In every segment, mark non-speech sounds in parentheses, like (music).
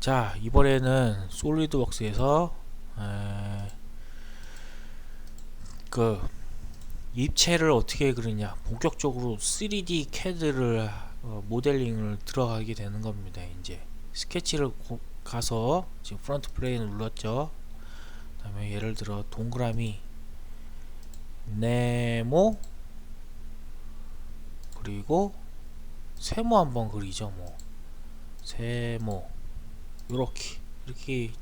자 이번에는 솔리드웍스에서 에, 그 입체를 어떻게 그리냐 본격적으로 3D CAD를 어, 모델링을 들어가게 되는 겁니다 이제. 스케치를 고- 가서 지금 프론트 플레이를 눌렀죠. 그 다음에 예를 들어 동그라미 네모 그리고 세모 한번 그리죠 뭐. 세모 요렇게 이렇게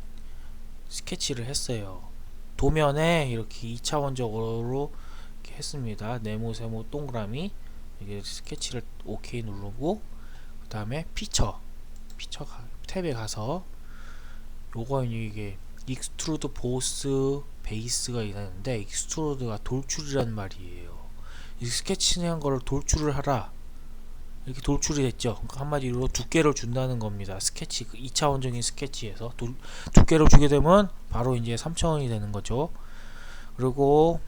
스케치를 했어요. 도면에 이렇게 2차원적으로 이렇게 했습니다. 네모 세모 동그라미. 이게 스케치를 OK 누르고 그 다음에 피처. 피처 가- 탭에 가서 요거 이게 익스트루드 보스 베이스가 있는데 익스트루드가 돌출이란 말이에요. 이 스케치한 거를 돌출을 하라 이렇게 돌출이 됐죠. 그러니까 한마디로 두께를 준다는 겁니다. 스케치 그 2차원적인 스케치에서 돌, 두께를 주게 되면 바로 이제 3차원이 되는 거죠. 그리고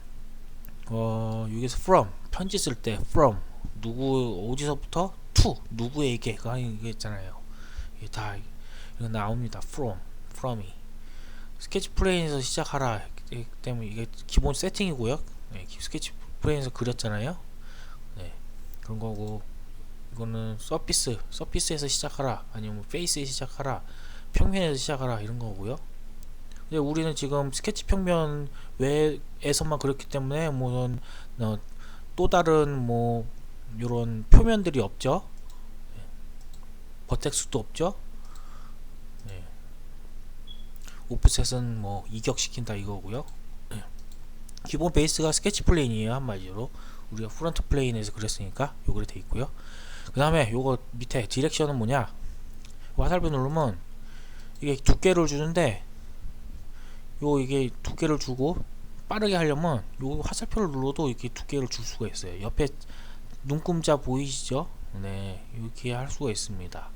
어 여기서 from 편지 쓸 때 from 누구 어디서부터 to 누구에게가 이게 있잖아요. 이게 다 이거 나옵니다. from from이. 스케치 플레인에서 시작하라. 이 때문에 이게 기본 세팅이고요. 네, 기- 스케치 플레인에서 그렸잖아요. 네 그런 거고 이거는 서피스 서피스에서 시작하라 아니면 페이스에서 시작하라 평면에서 시작하라 이런 거고요 근데 우리는 지금 스케치 평면 외에서만 그렸기 때문에 뭐는 어, 또 다른 뭐 요런 표면들이 없죠 네. 버텍스도 없죠 네. 오프셋은 뭐 이격시킨다 이거고요 네. 기본 베이스가 스케치 플레인이에요 한마디로 우리가 프론트 플레인에서 그렸으니까 요거로 돼 있고요 그 다음에 요거 밑에 디렉션은 뭐냐? 화살표 누르면 이게 두께를 주는데 요 이게 두께를 주고 빠르게 하려면 요 화살표를 눌러도 이렇게 두께를 줄 수가 있어요. 옆에 눈금자 보이시죠? 네 이렇게 할 수가 있습니다.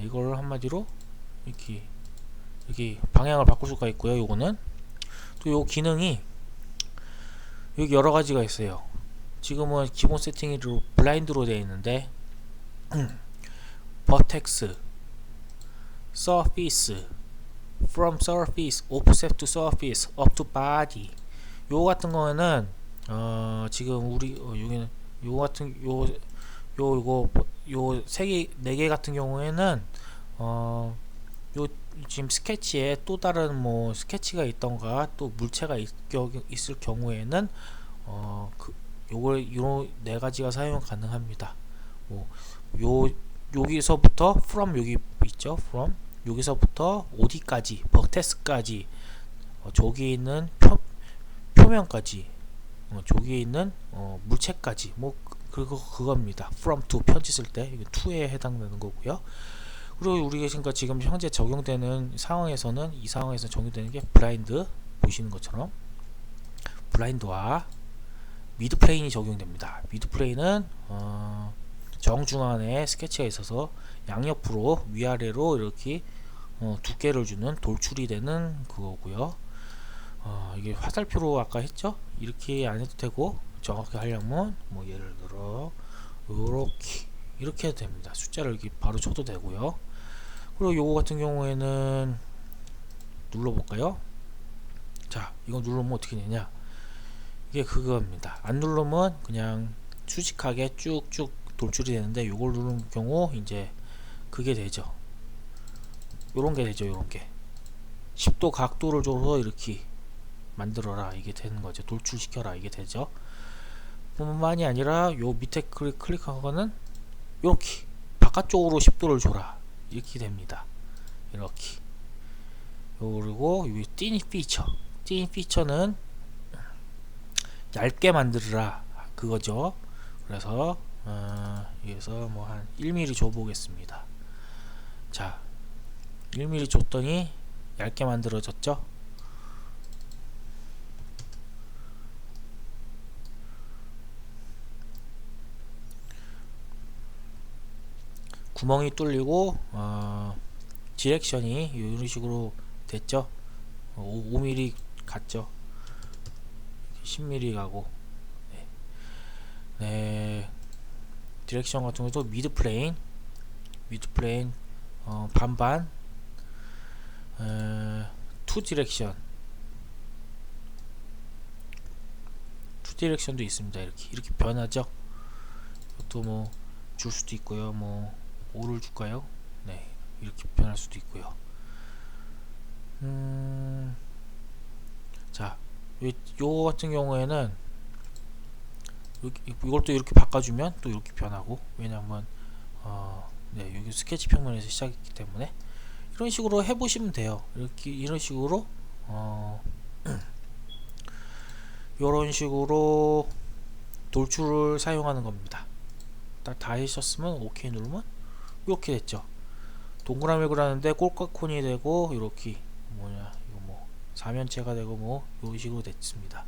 이걸 한마디로 이렇게 이렇게 방향을 바꿀 수가 있고요 요거는. 또 요 기능이 여기 여러 가지가 있어요. 지금은 기본 세팅으로 블라인드로 되어 있는데 버텍스 surface from surface offset to surface up to body 요 같은 거는 어 지금 우리 어, 여기는 요 같은 요 요 이거 요세개네 개 같은 경우에는 어 요 지금 스케치에 또 다른 뭐 스케치가 있던가 또 물체가 있, 겨, 있을 경우에는 어그 요걸 요네 가지가 사용 가능합니다. 뭐 요 여기서부터 from 여기 있죠. from 여기서부터 어디까지 버텍스까지 어, 저기 있는 표, 표면까지 어, 저기 있는 어, 물체까지 뭐 그- 그거 그겁니다. from to 편지 쓸 때 이게 to에 해당되는 거고요. 그리고 우리가 지금 지금 현재 적용되는 상황에서는 이 상황에서 적용되는 게 블라인드 보시는 것처럼 블라인드와 미드 플레인이 적용됩니다. 미드 플레인은 어, 정중앙에 스케치가 있어서 양옆으로 위아래로 이렇게 어, 두께를 주는 돌출이 되는 그거고요. 어, 이게 화살표로 아까 했죠? 이렇게 안 해도 되고 정확히 하려면 뭐 예를 들어 요렇게 이렇게 해도 됩니다. 숫자를 이렇게 바로 쳐도 되고요. 그리고 요거 같은 경우에는 눌러볼까요? 자, 이거 누르면 어떻게 되냐? 이게 그겁니다. 안 누르면 그냥 수직하게 쭉쭉 돌출이 되는데 요걸 누르는 경우 이제 그게 되죠. 요런 게 되죠. 요런 게 10도 각도를 줘서 이렇게 만들어라 이게 되는 거죠. 돌출시켜라 이게 되죠. 뿐만이 아니라 요 밑에 클릭, 클릭한 거는 이렇게 바깥쪽으로 10도를 줘라 이렇게 됩니다. 이렇게 요 그리고 요띵 피처 띵 피처는 얇게 만들어라 그거죠. 그래서 어, 여기서 뭐 한 1mm 줘 보겠습니다. 자, 1mm 줬더니 얇게 만들어졌죠? 구멍이 뚫리고 어, 디렉션이 이런 식으로 됐죠? 어, 5, 5mm 갔죠? 10mm 가고 네. 네. 디렉션 같은 것도 미드 플레인 미드 플레인 어, 반반 에, 투 디렉션 투 디렉션도 있습니다. 이렇게 이렇게 변하죠? 이것도 뭐줄 수도 있고요. 뭐 5를 줄까요? 네 이렇게 변할 수도 있고요. 음, 자 요, 요 같은 경우에는 이걸 또 이렇게 바꿔주면 또 이렇게 변하고 왜냐면 어, 네 여기 스케치 평면에서 시작했기 때문에. 이런 식으로 해보시면 돼요. 이렇게 이런 식으로 어, (clears throat) 이런 식으로 돌출을 사용하는 겁니다. 딱 다 하셨으면 오케이 누르면 이렇게 됐죠. 동그라미 그라는데 꼴깍콘이 되고 이렇게 뭐냐 이거 뭐 사면체가 되고 뭐 이런 식으로 됐습니다.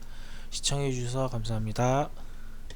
시청해 주셔서 감사합니다